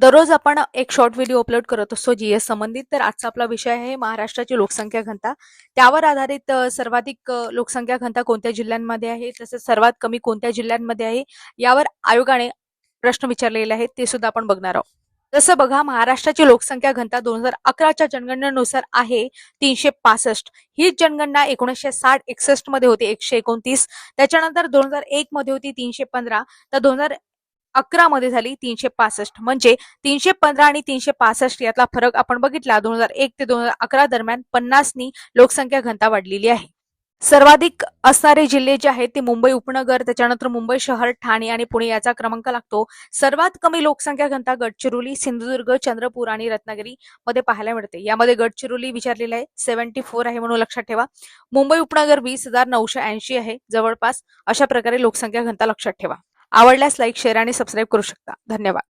दररोज आपण एक शॉर्ट व्हिडिओ अपलोड करत असतो जी एस संबंधित. तर आजचा आपला विषय आहे महाराष्ट्राची लोकसंख्या घनता. त्यावर आधारित सर्वाधिक लोकसंख्या घनता कोणत्या जिल्ह्यांमध्ये आहे तसेच सर्वात कमी कोणत्या जिल्ह्यांमध्ये आहे यावर आयोगाने प्रश्न विचारलेले आहेत ते सुद्धा आपण बघणार आहोत. जसं बघा महाराष्ट्राची लोकसंख्या घनता दोन हजार अकराच्या जनगणनेनुसार आहे तीनशे पासष्ट. ही जनगणना एकोणीसशे साठ एकसष्टमध्ये होती एकशे एकोणतीस. त्याच्यानंतर दोन हजार एक मध्ये होती तीनशे पंधरा. तर दोन हजार अकरा मध्ये झाली तीनशे पासष्ट. म्हणजे तीनशे पंधरा आणि तीनशे पासष्ट यातला फरक आपण बघितला. दोन हजार एक ते दोन हजार अकरा दरम्यान पन्नासनी लोकसंख्या घनता वाढलेली आहे. सर्वाधिक असणारे जिल्हे जे आहेत ते मुंबई उपनगर त्याच्यानंतर मुंबई शहर ठाणे आणि पुणे याचा क्रमांक लागतो. सर्वात कमी लोकसंख्या घनता गडचिरोली सिंधुदुर्ग चंद्रपूर आणि रत्नागिरी मध्ये पाहायला मिळते. यामध्ये गडचिरोली विचारलेलं आहे सेव्हन्टी फोर आहे म्हणून लक्षात ठेवा. मुंबई उपनगर वीस हजार नऊशे ऐंशी आहे जवळपास अशा प्रकारे लोकसंख्या घनता लक्षात ठेवा. आवडल्यास लाईक शेअर आणि सबस्क्राईब करू शकता. धन्यवाद.